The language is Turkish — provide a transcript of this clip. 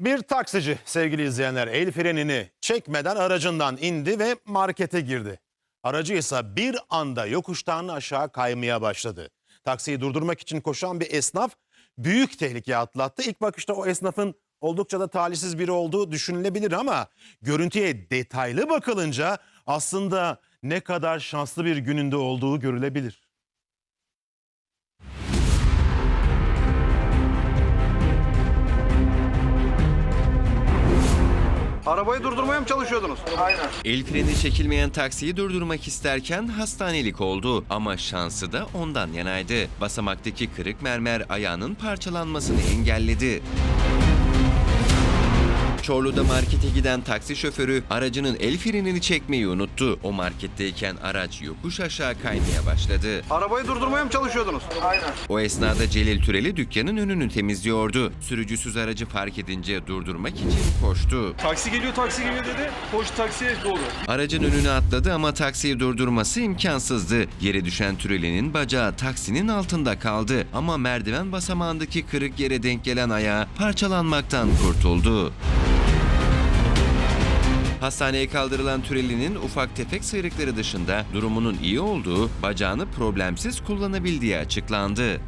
Bir taksici sevgili izleyenler el frenini çekmeden aracından indi ve markete girdi. Aracı ise bir anda yokuştan aşağı kaymaya başladı. Taksiyi durdurmak için koşan bir esnaf büyük tehlike atlattı. İlk bakışta o esnafın oldukça da talihsiz biri olduğu düşünülebilir ama görüntüye detaylı bakılınca aslında ne kadar şanslı bir gününde olduğu görülebilir. Arabayı durdurmaya mı çalışıyordunuz? El freni çekilmeyen taksiyi durdurmak isterken hastanelik oldu ama şansı da ondan yanaydı. Basamaktaki kırık mermer ayağının parçalanmasını engelledi. Çorlu'da markete giden taksi şoförü aracının el frenini çekmeyi unuttu. O marketteyken araç yokuş aşağı kaymaya başladı. Arabayı durdurmaya mı çalışıyordunuz? O esnada Celil Türeli dükkanın önünü temizliyordu. Sürücüsüz aracı fark edince durdurmak için koştu. Taksi geliyor, taksi geliyor dedi. Koş taksiye doğru. Aracın önüne atladı ama taksiyi durdurması imkansızdı. Yere düşen Türeli'nin bacağı taksinin altında kaldı. Ama merdiven basamağındaki kırık yere denk gelen ayağı parçalanmaktan kurtuldu. Hastaneye kaldırılan Türeli'nin ufak tefek sıyrıkları dışında durumunun iyi olduğu, bacağını problemsiz kullanabildiği açıklandı.